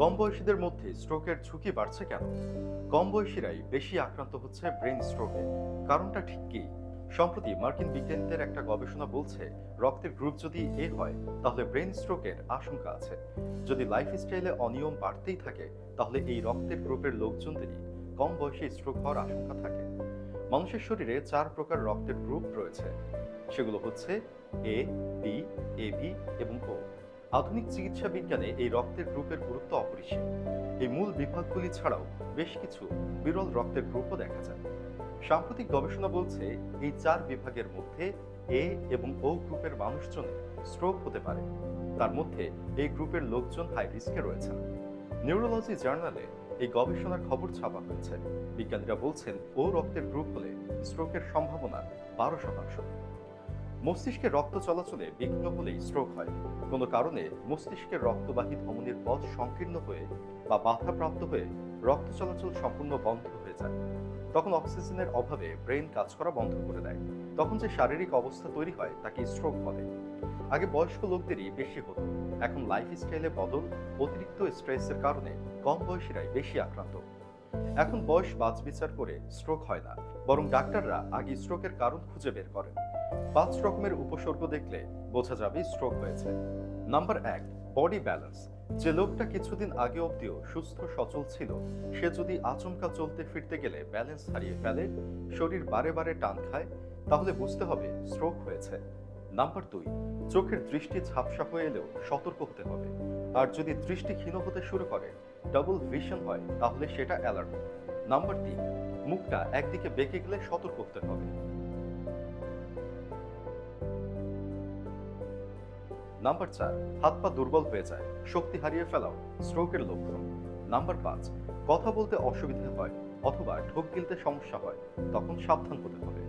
কম বয়সীদের মধ্যে স্ট্রোকের ঝুঁকি বাড়ছে কেন? কম বয়সীরাই বেশি আক্রান্ত হচ্ছে ব্রেন স্ট্রোকে কারণটা ঠিক কি? সম্প্রতি মার্কিন বিজ্ঞানীদের একটা গবেষণা বলছে, রক্তের গ্রুপ যদি এ হয়, তাহলে ব্রেন স্ট্রোকের আশঙ্কা আছে। যদি লাইফস্টাইলে অনিয়ম বাড়তেই থাকে, তাহলে এই রক্তের গ্রুপের লোকজনদেরই কম বয়সে স্ট্রোক হওয়ার আশঙ্কা থাকে। মানুষের শরীরে চার প্রকার রক্তের গ্রুপ রয়েছে। সেগুলো হচ্ছে এ বি এ বি এবং ও আধুনিক চিকিৎসা বিজ্ঞানে এই রক্তের গ্রুপের গুরুত্ব অপরিসীম। এই মূল বিভাগগুলি ছাড়াও বেশ কিছু বিরল রক্তের গ্রুপও দেখা যায়। সাম্প্রতিক গবেষণা বলছে এই চার বিভাগের মধ্যে এ এবং ও গ্রুপের মানুষজনের স্ট্রোক হতে পারে। তার মধ্যে এই গ্রুপের লোকজন হাই রিস্কে রয়েছেন। নিউরোলজি জার্নালে এই গবেষণার খবর ছাপা হয়েছে। বিজ্ঞানীরা বলছেন ও রক্তের গ্রুপ হলে স্ট্রোকের সম্ভাবনা বারো শতাংশ। মস্তিষ্কে রক্ত চলাচলে বিঘ্ন হলেই স্ট্রোক হয়। কোনো কারণে মস্তিষ্কের রক্তবাহী ধমনির পথ সংকীর্ণ হয়ে বা বাধাপ্রাপ্ত হয়ে রক্ত চলাচল সম্পূর্ণ বন্ধ হয়ে যায়। তখন অক্সিজেনের অভাবে ব্রেন কাজ করা বন্ধ করে দেয়। তখন যে শারীরিক অবস্থা তৈরি হয়, তাকে স্ট্রোক বলে। আগে বয়স্ক লোকদেরই বেশি হতো। এখন লাইফস্টাইলে বদল, অতিরিক্ত স্ট্রেসের কারণে কম বয়সীরাই বেশি আক্রান্ত। এখন বয়স বাছবিচার করে স্ট্রোক হয় না। বরং ডাক্তাররা আগে স্ট্রোকের কারণ খুঁজে বের করেন। পাঁচ রকমের উপসর্গ দেখলে বোঝা যাবে স্ট্রোক হয়েছে। নাম্বার এক বডি ব্যালেন্স যে লোকটা কিছুদিন আগে অবধিও সুস্থ, সচল ছিল, সে যদি আচমকা চলতে ফিরতে গেলে ব্যালেন্স হারিয়ে ফেলে, শরীর বারে বারে টান খায়, তাহলে বুঝতে হবে স্ট্রোক হয়েছে। নাম্বার দুই, চোখের দৃষ্টি ঝাপসা হয়ে এলেও সতর্ক হতে হবে। আর যদি দৃষ্টি ক্ষীণ হতে শুরু করে ডাবল ভিশন হয়, তাহলে সেটা অ্যালার্ট নাম্বার তিন, মুখটা একদিকে বেঁকে গেলে সতর্ক হতে হবে। নাম্বার চার, হাত পা দুর্বল হয়ে যায়, শক্তি হারিয়ে ফেলাও স্ট্রোকের লক্ষণ। নাম্বার পাঁচ, কথা বলতে অসুবিধা হয় অথবা ঢোক গিলতে সমস্যা হয়, তখন সাবধান হতে হবে।